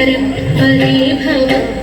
ദരേതരോധരം വരം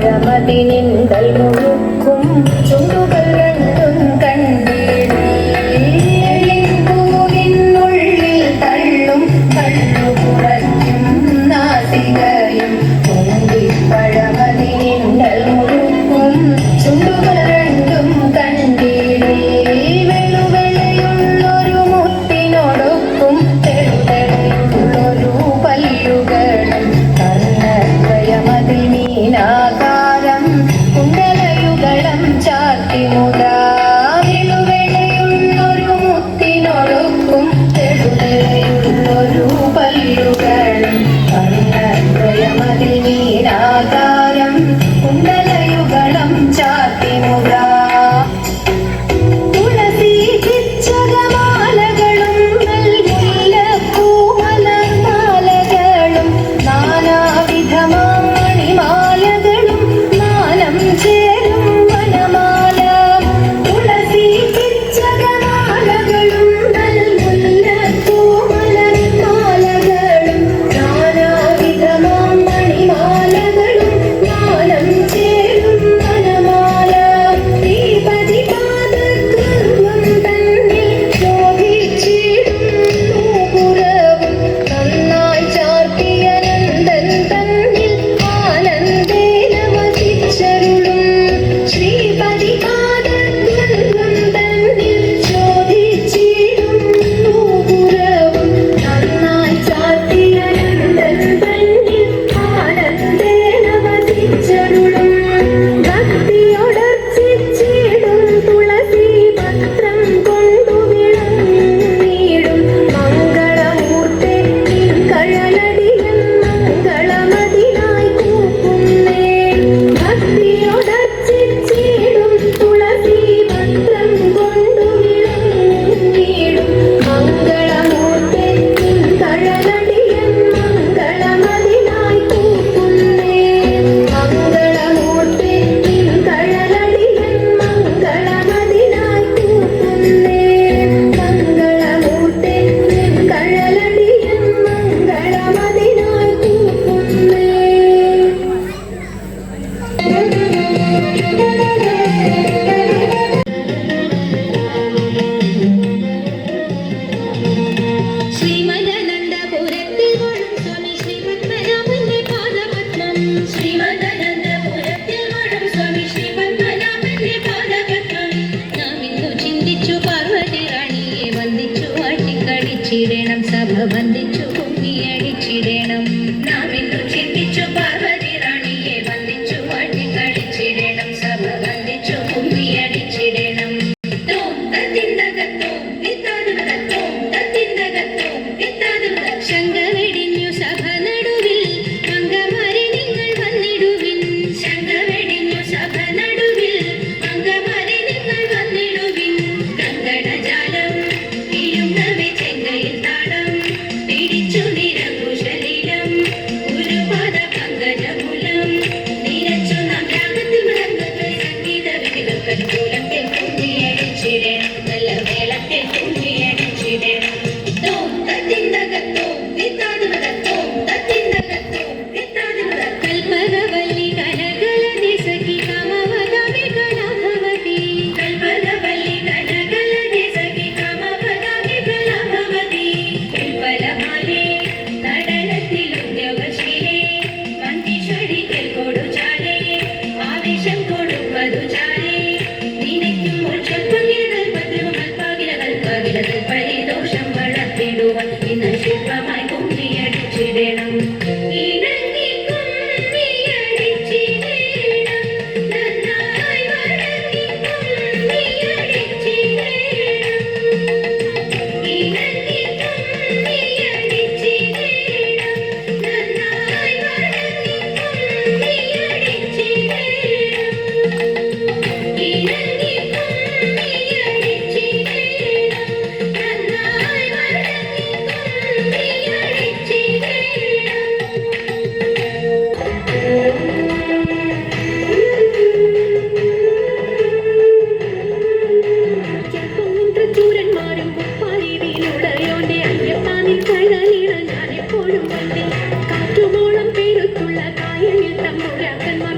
பழமதி நின்றல் de കറ്റുമോളം പെരുത്തുള്ള കായലിൽ തമ്പുരാക്കന്മാർ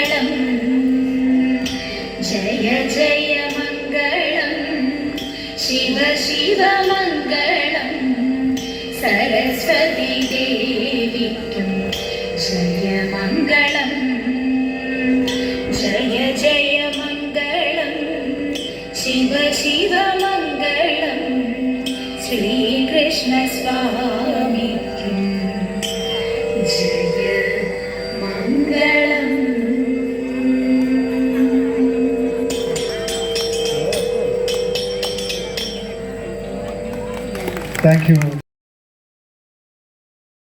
ശിവമംഗളം സരസ്വതി ദേവിക്കും ജയമംഗളം. ജയ ജയമംഗളം ശിവ ശിവമംഗളം ശ്രീകൃഷ്ണ സ്വാമി